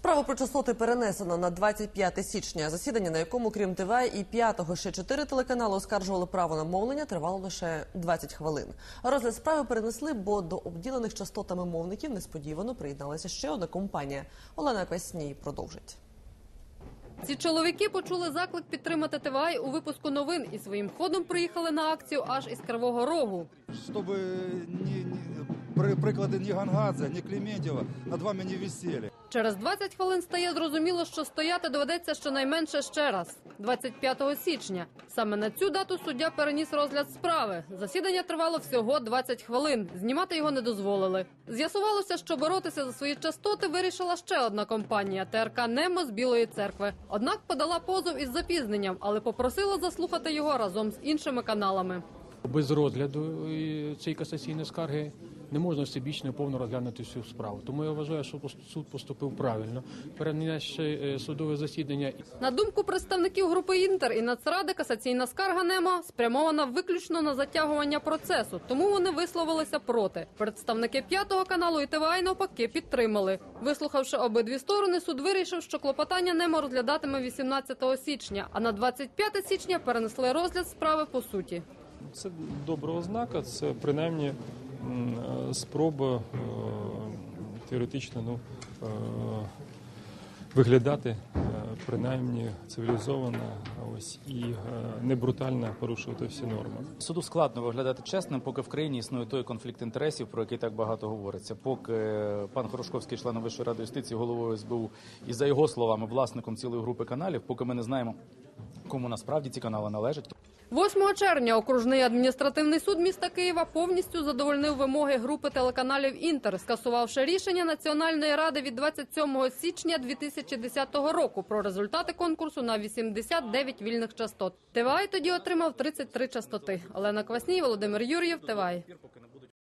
Справу про частоти перенесено на 25 січня. Засідання, на якому, крім ТВ і п'ятого ще чотири телеканали оскаржували право на мовлення, тривало лише 20 хвилин. Розгляд справи перенесли, бо до обділених частотами мовників несподівано приєдналася ще одна компанія. Олена Квасній продовжить. Ці чоловіки почули заклик підтримати ТВА у випуску новин і своїм ходом приїхали на акцію аж із Кривого Рогу. ни, ни- при- приклади ні Гангадзе, ні Клементьєва над вами не висели. Через 20 хвилин стає зрозуміло, що стояти доведеться щонайменше ще раз 25 січня. Саме на цю дату суддя переніс розгляд справи. Засідання тривало всього 20 хвилин. Знімати його не дозволили. З'ясувалося, що боротися за свої частоти вирішила ще одна компанія ТРК Немо з Білої церкви. Однак подала позов із запізненням, але попросила заслухати його разом з іншими каналами. Без розгляду е, цієї касаційної скарги не можна всебічно повно розглянути всю справу. Тому я вважаю, що суд поступив правильно, перенесши е, судове засідання На думку представників групи Інтер і Нацради, касаційна скарга НЕМО спрямована виключно на затягування процесу, тому вони висловилися проти. Представники п'ятого каналу і ТВА навпаки підтримали. Вислухавши обидві сторони, суд вирішив, що клопотання НЕМО розглядатиме 18 січня, а на 25 січня перенесли розгляд справи по суті. Це добра ознака, це принаймні е, спроба е, теоретично ну, е, виглядати принаймні цивілізовано ось, і не брутально порушувати всі норми. Суду складно виглядати чесним, поки в країні існує той конфлікт інтересів, про який так багато говориться. Поки пан Хорошковський, член Вищої ради юстиції, головою СБУ, і за його словами, власником цілої групи каналів, поки ми не знаємо, кому насправді ці канали належать. 8 червня окружний адміністративний суд міста Києва повністю задовольнив вимоги групи телеканалів Інтер, скасувавши рішення Національної ради від 27 січня 2010 року про результати конкурсу на 89 вільних частот. ТВА тоді отримав 33 частоти. Олена Квасній, Володимир Юр'єв, ТВА.